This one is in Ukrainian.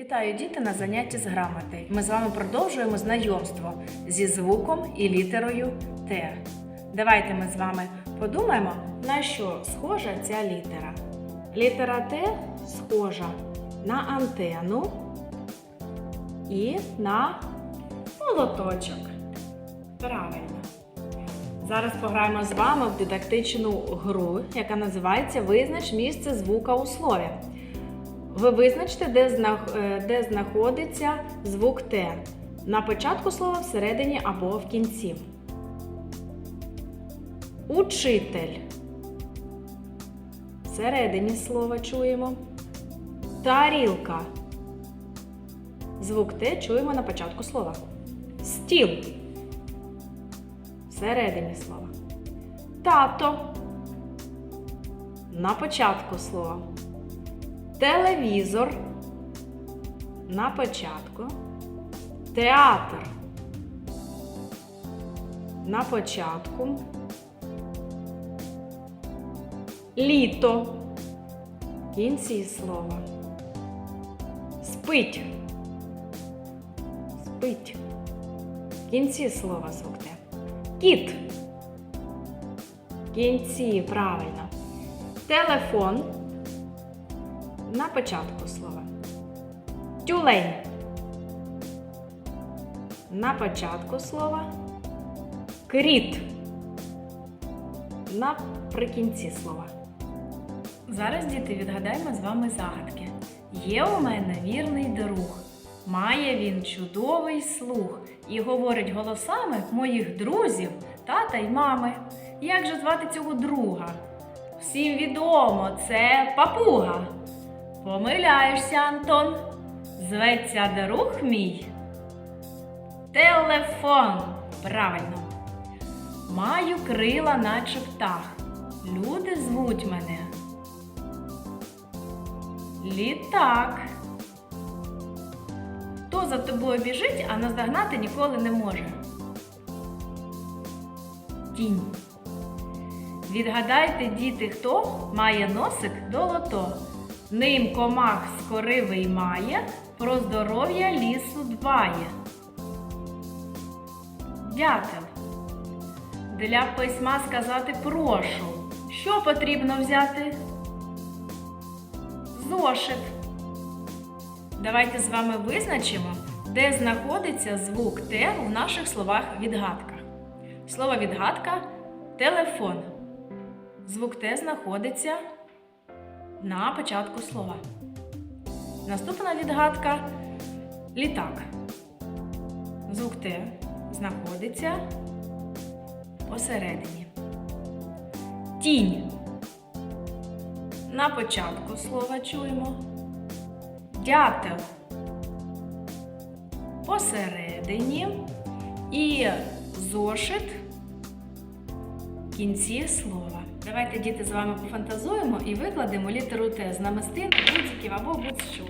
Вітаю діти на занятті з грамоти. Ми з вами продовжуємо знайомство зі звуком і літерою Т. Давайте ми з вами подумаємо, на що схожа ця літера. Літера Т схожа на антенну і на молоточок. Правильно. Зараз пограємо з вами в дидактичну гру, яка називається Визнач місце звука у слові. Ви визначте, е, де знаходиться звук Т. На початку слова, всередині або в кінці. Учитель. Всередині слова чуємо. Тарілка. Звук Т чуємо на початку слова. Стіл. Всередині слова. Тато. На початку слова. Телевізор. На початку. Театр. На початку. Літо. В кінці слова. Спить. Спить. В кінці слова звук. Кіт. Кінці, правильно. Телефон. На початку слова. Тюлень. На початку слова. Кріт. Наприкінці слова. Зараз, діти, відгадаємо з вами загадки. Є у мене вірний друг. Має він чудовий слух і говорить голосами моїх друзів, тата й мами. Як же звати цього друга? Всім відомо, це папуга. Помиляєшся, Антон. Зветься друг мій. Телефон. Правильно. Маю крила, наче птах. Люди звуть мене. Літак. Хто за тобою біжить, а наздогнати ніколи не може? Тінь. Відгадайте, діти, хто має носик долото. Ним комах скоривий має, про здоров'я лісу дбає. Дятел. Для письма сказати прошу. Що потрібно взяти? Зошит. Давайте з вами визначимо, де знаходиться звук Т в наших словах відгадках. Слово відгадка телефон. Звук Т знаходиться на початку слова. Наступна відгадка літак. Звук Т знаходиться посередині. Тінь. На початку слова чуємо. Дятел посередині і зошит в кінці слова. Давайте, діти, з вами пофантазуємо і викладемо літеру Т з намистин, гудзиків або будь-що.